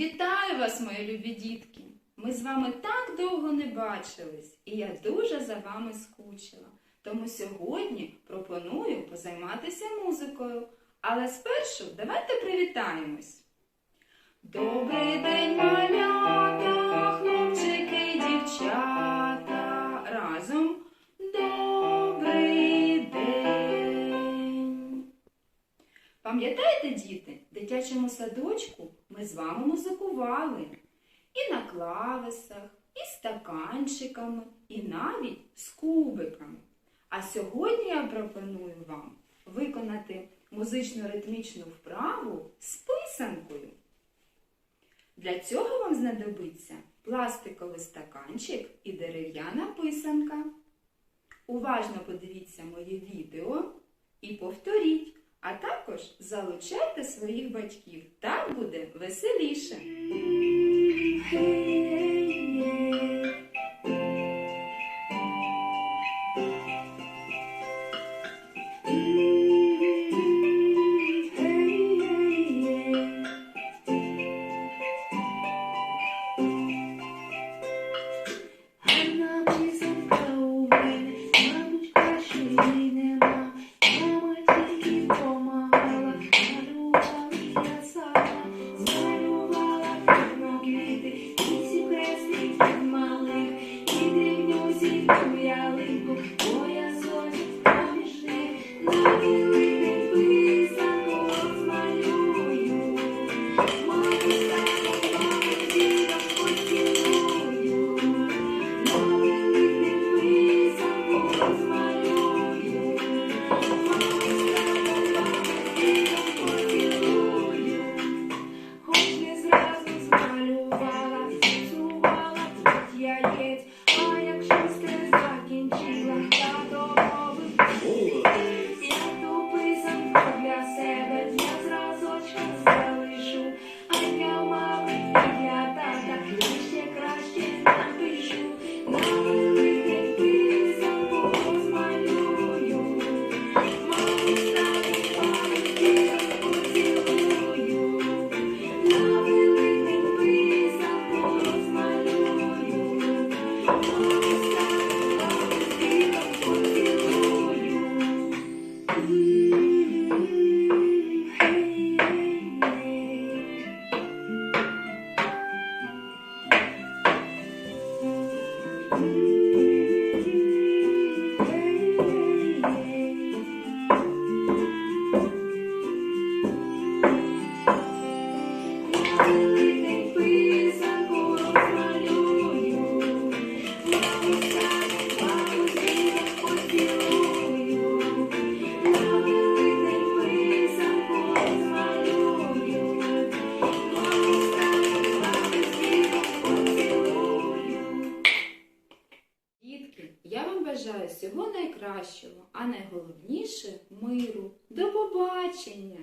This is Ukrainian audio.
Вітаю вас, мої любі дітки! Ми з вами так довго не бачились, і я дуже за вами скучила. Тому сьогодні пропоную позайматися музикою. Але спершу давайте привітаємось. Добрий день, малята, хлопчики і дівчата. Пам'ятаєте, діти, в дитячому садочку ми з вами музикували і на клавесах, і стаканчиками, і навіть з кубиками. А сьогодні я пропоную вам виконати музично-ритмічну вправу з писанкою. Для цього вам знадобиться пластиковий стаканчик і дерев'яна писанка. Уважно подивіться моє відео і повторіть, а також залучайте своїх батьків. Так буде веселіше. your kids. Бажаю всього найкращого, а найголовніше миру. До побачення!